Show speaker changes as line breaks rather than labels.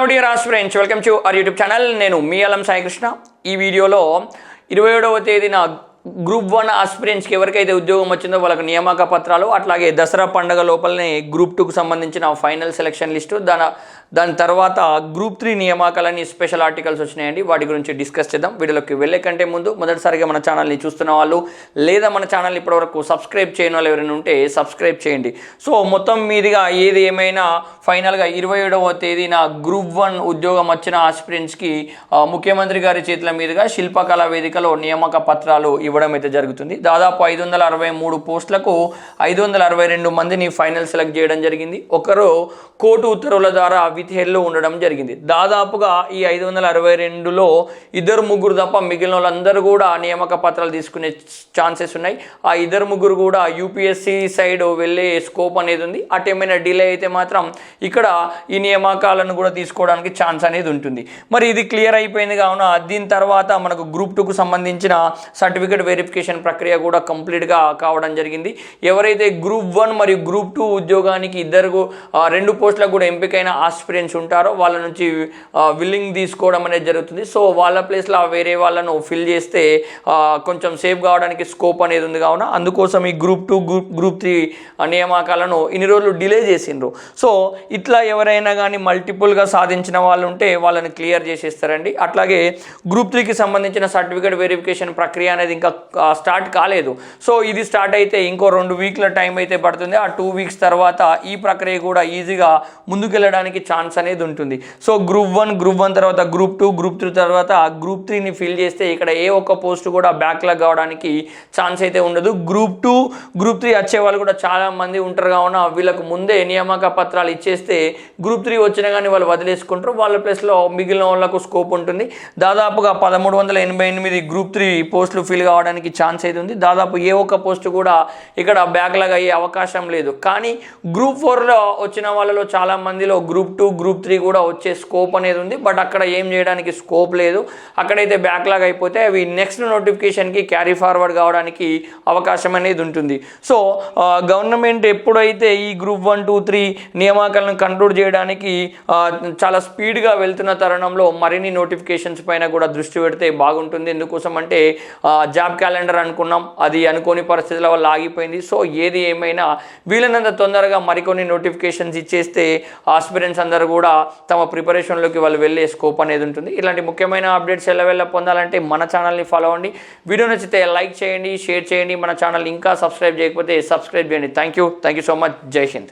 Hello dear friends welcome to our YouTube channel నేను మీ అలం సాయికృష్ణ. ఈ వీడియోలో ఇరవై ఏడవ తేదీన గ్రూప్ వన్ ఆస్పిరెంట్స్కి ఎవరికైతే ఉద్యోగం వచ్చిందో వాళ్ళకి నియామక పత్రాలు అట్లాగే దసరా పండగ లోపలనే గ్రూప్ టూకు సంబంధించిన ఫైనల్ సెలక్షన్ లిస్టు దాని దాని తర్వాత గ్రూప్ త్రీ నియామకాలని స్పెషల్ ఆర్టికల్స్ వచ్చినాయండి. వాటి గురించి డిస్కస్ చేద్దాం. వీడియోలోకి వెళ్ళే కంటే ముందు మొదటిసారిగా మన ఛానల్ని చూస్తున్న వాళ్ళు లేదా మన ఛానల్ ఇప్పటివరకు సబ్స్క్రైబ్ చేయని వాళ్ళు ఎవరైనా ఉంటే సబ్స్క్రైబ్ చేయండి. సో మొత్తం మీదుగా ఏది ఏమైనా ఫైనల్గా ఇరవై ఏడవ తేదీన గ్రూప్ వన్ ఉద్యోగం వచ్చిన ఆస్పిరెంట్స్కి ముఖ్యమంత్రి గారి చేతుల మీదుగా శిల్పకళా వేదికలో నియామక పత్రాలు ఇవ్వడం అయితే జరుగుతుంది. దాదాపు ఐదు వందల అరవై మూడు పోస్టులకు ఐదు వందల అరవై రెండు మందిని ఫైనల్ సెలెక్ట్ చేయడం జరిగింది. ఒకరు కోర్టు ఉత్తర్వుల ద్వారా విత్ ఉండడం జరిగింది. దాదాపుగా ఈ ఐదు వందల అరవై రెండులో ఇద్దరు ముగ్గురు తప్ప మిగిలిన వాళ్ళందరూ కూడా నియామక పత్రాలు తీసుకునే ఛాన్సెస్ ఉన్నాయి. ఆ ఇద్దరు ముగ్గురు కూడా యూపీఎస్సీ సైడ్ వెళ్ళే స్కోప్ అనేది ఉంది. అటు ఏమైనా డిలే అయితే మాత్రం ఇక్కడ ఈ నియామకాలను కూడా తీసుకోవడానికి ఛాన్స్ అనేది ఉంటుంది. మరి ఇది క్లియర్ అయిపోయింది కావున దీని తర్వాత మనకు గ్రూప్ టూకు సంబంధించిన సర్టిఫికేట్ వెరిఫికేషన్ ప్రక్రియ కూడా కంప్లీట్గా కావడం జరిగింది. ఎవరైతే గ్రూప్ వన్ మరియు గ్రూప్ టూ ఉద్యోగానికి ఇద్దరు రెండు పోస్టులకు కూడా ఎంపికైన ఆస్పిరెంట్స్ ఉంటారో వాళ్ళ నుంచి విల్లింగ్ తీసుకోవడం అనేది జరుగుతుంది. సో వాళ్ళ ప్లేస్లో వేరే వాళ్ళను ఫిల్ చేస్తే కొంచెం సేఫ్ కావడానికి స్కోప్ అనేది ఉంది కావున అందుకోసం ఈ group two group group three నియామకాలను ఇన్ని రోజులు డిలే చేసిండ్రు. సో ఇట్లా ఎవరైనా కానీ మల్టిపుల్గా సాధించిన వాళ్ళు ఉంటే వాళ్ళని క్లియర్ చేసేస్తారండి. అట్లాగే గ్రూప్ త్రీకి సంబంధించిన సర్టిఫికేట్ వెరిఫికేషన్ ప్రక్రియ అనేది ఇంకా స్టార్ట్ కాలేదు. సో ఇది స్టార్ట్ అయితే ఇంకో రెండు వీక్ల టైం అయితే పడుతుంది. ఆ టూ వీక్స్ తర్వాత ఈ ప్రక్రియ కూడా ఈజీగా ముందుకెళ్ళడానికి ఛాన్స్ అనేది ఉంటుంది. So group one group one తర్వాత గ్రూప్ టూ గ్రూప్ త్రీ తర్వాత గ్రూప్ త్రీని ఫిల్ చేస్తే ఇక్కడ ఏ ఒక్క పోస్ట్ కూడా బ్యాక్లాగ్ కావడానికి ఛాన్స్ అయితే ఉండదు. గ్రూప్ టూ గ్రూప్ త్రీ వచ్చే వాళ్ళు కూడా చాలా మంది ఉంటారు. కావున వీళ్ళకు ముందే నియామక పత్రాలు చేస్తే గ్రూప్ త్రీ వచ్చినా కానీ వాళ్ళు వదిలేసుకుంటారు. వాళ్ళ ప్లేస్లో మిగిలిన వాళ్ళకు స్కోప్ ఉంటుంది. దాదాపుగా పదమూడు వందల ఎనభై ఎనిమిది గ్రూప్ త్రీ పోస్టులు ఫిల్ కావడానికి ఛాన్స్ అయితే ఉంది. దాదాపు ఏ ఒక్క పోస్ట్ కూడా ఇక్కడ బ్యాక్లాగ్ అయ్యే అవకాశం లేదు. కానీ గ్రూప్ ఫోర్లో వచ్చిన వాళ్ళలో చాలా మందిలో గ్రూప్ టూ గ్రూప్ త్రీ కూడా వచ్చే స్కోప్ అనేది ఉంది. బట్ అక్కడ ఏం చేయడానికి స్కోప్ లేదు. అక్కడైతే బ్యాక్లాగ్ అయిపోతే అవి నెక్స్ట్ నోటిఫికేషన్కి క్యారీ ఫార్వర్డ్ కావడానికి అవకాశం అనేది ఉంటుంది. సో గవర్నమెంట్ ఎప్పుడైతే ఈ గ్రూప్ వన్ టూ త్రీ నియామకాలను కంట్రోల్ చేయడానికి చాలా స్పీడ్గా వెళ్తున్న తరుణంలో మరిన్ని నోటిఫికేషన్స్ పైన కూడా దృష్టి పెడితే బాగుంటుంది. ఎందుకోసం అంటే జాబ్ క్యాలెండర్ అనుకున్నాం అది అనుకోని పరిస్థితుల వల్ల ఆగిపోయింది. సో ఏది ఏమైనా వీలైనంత తొందరగా మరికొన్ని నోటిఫికేషన్స్ ఇచ్చేస్తే ఆస్పిరెంట్స్ అందరూ కూడా తమ ప్రిపరేషన్లోకి వాళ్ళు వెళ్ళే స్కోప్ అనేది ఉంటుంది. ఇలాంటి ముఖ్యమైన అప్డేట్స్ ఎల్లవెల్ల పొందాలంటే మన ఛానల్ని ఫాలో అవ్వండి. వీడియో నచ్చితే లైక్ చేయండి షేర్ చేయండి. మన ఛానల్ ఇంకా సబ్స్క్రైబ్ చేయకపోతే సబ్స్క్రైబ్ చేయండి. Thank you thank you so much. Jai Hind.